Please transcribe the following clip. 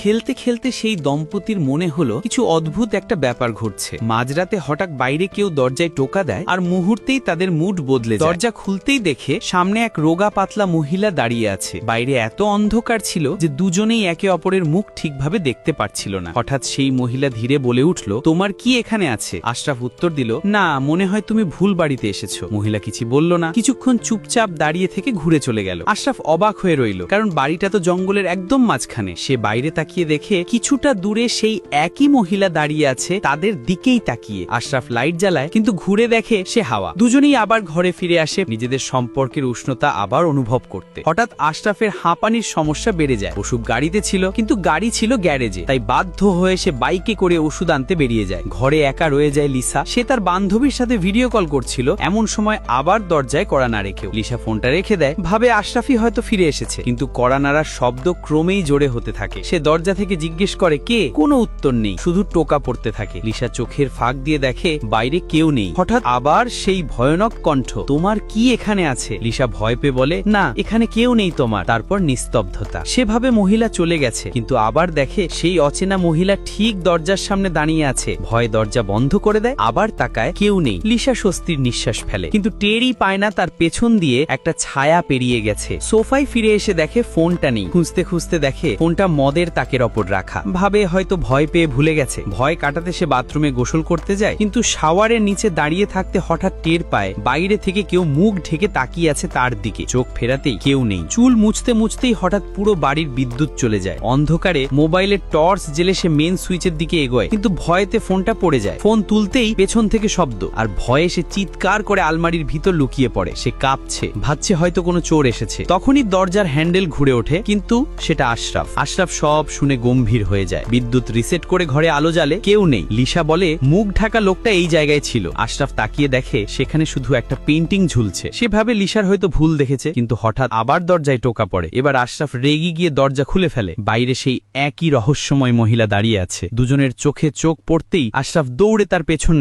খেলতে খেলতে সেই দম্পতির মনে হলো, কিছু অদ্ভুত একটা ব্যাপার ঘটছে। মাঝরাতে হঠাৎ বাইরে কেউ দরজায় টোকা দেয়, আর মুহূর্তেই তাদের মুড বদলে দরজা খুলতেই দেখে সামনে এক রোগা পাতলা মহিলা দাঁড়িয়ে আছে। বাইরে এত অন্ধকার ছিল যে দুজনেই একে অপরের মুখ ঠিকভাবে দেখতে পারছিল না। হঠাৎ সেই মহিলা ধীরে বলে উঠল, তোমার কি এখানে আছে? আশরাফ উত্তর দিল, না, মনে হয় তুমি ভুল বাড়িতে এসেছ। মহিলা কিছু বলল না, কিছুক্ষণ চুপচাপ দাঁড়িয়ে থেকে ঘুরে চলে গেল। আশরাফ অবাক হয়ে রইল, কারণ বাড়িটা তো জঙ্গলের একদম মাঝখানে। সে বাইরে তাকিয়ে দেখে কিছুটা দূরে সেই একই মহিলা দাঁড়িয়ে আছে তাদের দিকেই তাকিয়ে। আশরাফ লাইট জ্বালায়, কিন্তু ঘুরে দেখে সে হাওয়া। দুজনেই আবার ঘরে ফিরে আসে নিজেদের সম্পর্কের উষ্ণতা আবার অনুভব করতে। হঠাৎ আশরাফের হাঁপানির সমস্যা বেড়ে যায়। ওষুধ গাড়িতে ছিল, কিন্তু গাড়ি ছিল গ্যারেজে। তাই বাধ্য হয়ে সে বাইকে করে ওষুধ আনতে বেরিয়ে যায়। ঘরে একা রয়ে যায় লিসা। সে তার বান্ধবীর সাথে ভিডিও কল করছিল। এমন সময় আবার দরজায় কড়া না রেখেও। লিসা ফোনটা রেখে দেয়। ভাবে আশরাফি হয়তো ফিরে এসেছে, কিন্তু কড়া নাড়ার শব্দ ক্রমেই জোরে হতে থাকে। সে দরজা থেকে জিজ্ঞেস করে কে? কোনো উত্তর নেই। শুধু টোকা পড়তে থাকে। লিসা চোখের ফাঁক দিয়ে দেখে, বাইরে কেউ নেই। হঠাৎ আবার সেই ভয়ানক কণ্ঠ, তোমার কি এখানে আছে? লিসা ভয় পেয়ে বলে, না, এখানে কেউ নেই তোমার। তারপর নিস্তব্ধতা। সেভাবে মহিলা চলে গেছে, কিন্তু আবার দেখে সেই অচেনা মহিলা ঠিক দরজার সামনে দাঁড়িয়ে আছে। ভয় দরজা বন্ধ করে দেয়, আবার তাকায় কেউ নেই। লিসা স্বস্তির নিঃশ্বাস ফেলে, কিন্তু টেরই পায় না তার পেছন দিয়ে একটা ছায়া পেরিয়ে গেছে। সোফায় ফিরে এসে দেখে ফোনটা নেই। খুঁজতে খুঁজতে দেখে ফোনটা মদের তাকের ওপর রাখা। ভাবে হয়তো ভয় পেয়ে ভুলে গেছে। ভয় কাটাতে সে বাথরুমে গোসল করতে যায়, কিন্তু শাওয়ারের নিচে দাঁড়িয়ে থাকতে হঠাৎ টের পায়, বাইরে থেকে কেউ মুখ ঢেকে তাকিয়ে আছে তার দিকে। চোখ ফেরাতেই কেউ নেই। চুল মুছতে মুছতেই হঠাৎ পুরো বাড়ির বিদ্যুৎ চলে যায়। অন্ধকারে মোবাইলের টর্চ জেলে সে মেন সুইচের দিকে এগোয়, কিন্তু ভয়েতে ফোনটা পড়ে যায়। ফোন তুলতেই পেছন থেকে শব্দ, আর ভয়ে সে চিৎকার করে আলমারির ভিতর লুকিয়ে পড়ে। সে কাঁপছে, ভাবছে হয়তো কোনো চোর এসেছে। তখনই দরজার হ্যান্ডেল ঘুরে ওঠে, কিন্তু সেটা আশরাফ। আশরাফ সব শুনে গম্ভীর হয়ে যায়। বিদ্যুৎ রিসেট করে ঘরে আলো জ্বালে কেউ নেই। লিসা বলে, মুখ ঢাকা লোকটা এই জায়গায় ছিল। আশরাফ তাকিয়ে দেখে, সেখানে শুধু একটা পেন্টিং ঝুলছে। সেভাবে লিসার হয়তো ভুল দেখেছে, কিন্তু হঠাৎ আবার দরজায় টোকা পড়ে। এবার আশরাফ রেগি গিয়ে দরজা খুলে ফেলে। বাইরে সেই একই রহস্যময় মহিলা দাঁড়িয়ে আছে। দুজনের চোখে চোখ পড়তেই আশরাফ দৌড়ে তার পেছন